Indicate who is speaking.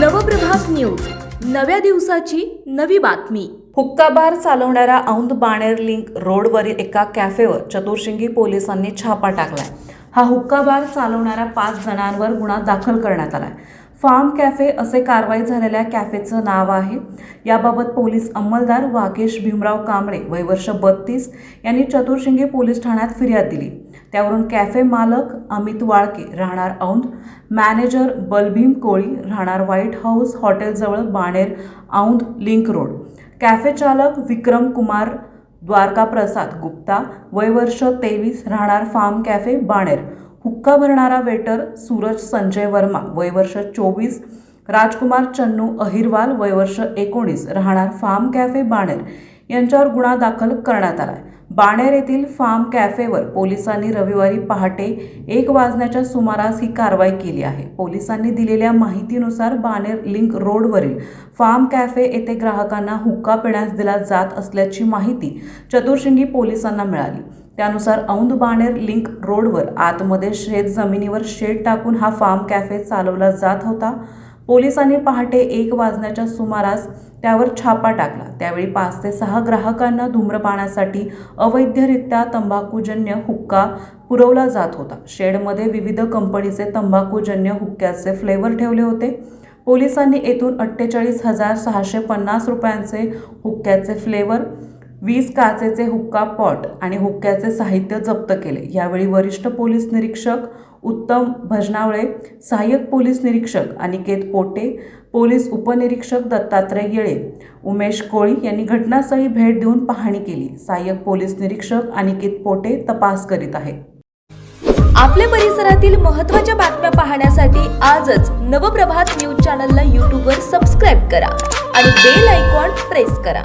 Speaker 1: Nav Prabhat news. नव्या दिवसाची नवी बातमी.
Speaker 2: हुक्का बार चालवणाऱ्या औंध बाणेर लिंक रोडवरील एका कॅफेवर चतुर्शिंगी पोलिसांनी छापा टाकलाय. हा हुक्का बार चालवणाऱ्या पाच जणांवर गुन्हा दाखल करण्यात आलाय. फार्म कॅफे असे कारवाई झालेल्या कॅफेचं नाव आहे. याबाबत पोलीस अंमलदार वाकेश भीमराव कांबळे वय वर्ष बत्तीस यांनी चतुर्शिंगी पोलीस ठाण्यात फिर्याद दिली. त्यावरून कॅफे मालक अमित वाळके राहणार औंध मॅनेजर बलभीम कोळी राहणार white house हॉटेलजवळ Baner Aundh link road. Café चालक विक्रम कुमार द्वारका प्रसाद गुप्ता वय वर्ष तेवीस राहणार फार्म कॅफे बाणेर. हुक्का भरणारा वेटर सूरज संजय वर्मा वय वर्ष चोवीस. राजकुमार चन्नू अहिरवाल वय वर्ष एकोणीस राहणार फार्म कॅफे बाणेर. यांच्यावर गुन्हा दाखल करण्यात आलाय. बाणेर येथील फार्म कॅफेवर पोलिसांनी रविवारी पहाटे एक वाजण्याच्या सुमारास ही कारवाई केली आहे. पोलिसांनी दिलेल्या माहितीनुसार बाणेर लिंक रोडवरील फार्म कॅफे येथे ग्राहकांना हुक्का पिण्यास दिला जात असल्याची माहिती चतुर्शिंगी पोलिसांना मिळाली. त्यानुसार औंध बाणेर लिंक रोडवर आतमध्ये शेत जमिनीवर शेड टाकून हा फार्म कॅफे चालवला जात होता. पोलिसांनी पहाटे एक वाजण्याच्या सुमारास त्यावर छापा टाकला. त्यावेळी पाच ते सहा ग्राहकांना धूम्रपानासाठी अवैधरित्या तंबाखूजन्य हुक्का पुरवला जात होता. शेडमध्ये विविध कंपनीचे तंबाखूजन्य हुक्क्याचे फ्लेवर ठेवले होते. पोलिसांनी येथून अठ्ठेचाळीस हजार सहाशे पन्नास रुपयांचे हुक्क्याचे फ्लेवर वीस काचेचे हुक्का पॉट आणि हुक्क्याचे साहित्य जप्त केले. यावेळी वरिष्ठ पोलीस निरीक्षक उत्तम भजनावळे सहाय्यक पोलीस निरीक्षक अनिकेत पोटे पोलीस उपनिरीक्षक दत्तात्रय येळे उमेश कोळी यांनी घटनास्थळी भेट देऊन पाहणी केली. सहाय्यक पोलीस निरीक्षक अनिकेत पोटे तपास करीत आहेत.
Speaker 1: आपल्या परिसरातील महत्त्वाच्या बातम्या पाहण्यासाठी आजच नवप्रभात न्यूज चॅनलला यूट्यूबवर सबस्क्राईब करा आणि बेल आयकॉन प्रेस करा.